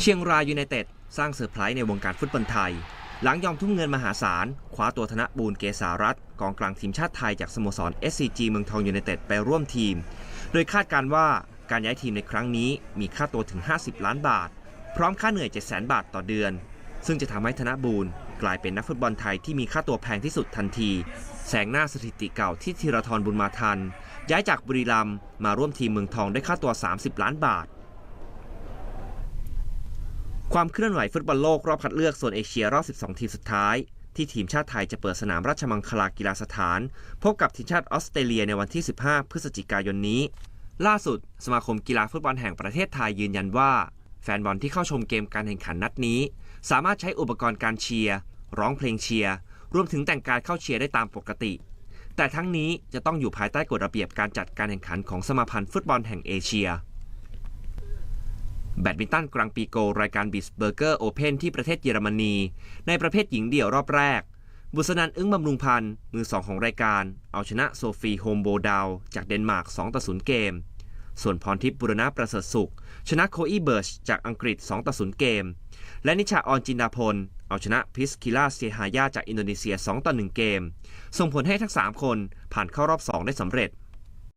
เชียงรายยูไนเต็ดสร้างเซอร์ไพรส์ในวงการฟุตบอลไทย หลังยอมทุ่มเงินมหาศาลคว้าตัวธนบูรเกษารัตกองกลางทีมชาติไทยจากสโมสร SCG เมืองทองยูไนเต็ดไปร่วมทีม โดยคาดการณ์ว่าการย้ายทีมในครั้งนี้มีค่าตัวถึง 50 ล้านบาท พร้อมค่าเหนื่อย 700,000 บาทต่อเดือน ซึ่งจะทำให้ธนบูรกลายเป็นนักฟุตบอลไทยที่มีค่าตัวแพงที่สุดทันทีแซงหน้าสถิติเก่าที่ธีรทรบุญมาทัน ย้ายจากบุรีรัมย์มาร่วมทีมเมืองทองได้ค่าตัว 30 ล้านบาท ความเคลื่อนไหวฟุตบอลโลกรอบคัดเลือกโซนเอเชียรอบ 12 ทีมสุดท้าย ที่ทีมชาติไทยจะเปิดสนามราชมังคลากีฬาสถาน พบกับทีมชาติออสเตรเลียในวันที่ 15 พฤศจิกายนนี้ ล่าสุด สมาคมกีฬาฟุตบอลแห่งประเทศไทยยืนยันว่า แฟนบอลที่เข้าชมเกมการแข่งขันนัดนี้ สามารถใช้อุปกรณ์การเชียร์ร้องเพลงเชียร์รวมถึงแต่งกายเข้าเชียร์ได้ตามปกติ แต่ทั้งนี้จะต้องอยู่ภายใต้กฎระเบียบการจัดการแข่งขันของสมาพันธ์ฟุตบอลแห่งเอเชีย แบดมินตันกรังปีโกรายการบิสเบอร์เกอร์โอเพนที่ประเทศเยอรมนี ในประเภทหญิงเดี่ยวรอบแรก บุษนันอึ้งบำรุงพันธ์มือสองของรายการ เอาชนะโซฟีโฮมโบดาวจากเดนมาร์ก2ต่อ0เกม ส่วนพรทิพย์บุรณะประเสริฐสุข ชนะโคอีเบิร์ชจากอังกฤษ2ต่อ0เกม และนิชาออนจินดาพล เอาชนะพิสคิล่าเซฮายาจากอินโดนีเซีย2ต่อ1เกม ส่งผลให้ทั้ง 3 คนผ่านเข้ารอบ 2 ได้สำเร็จ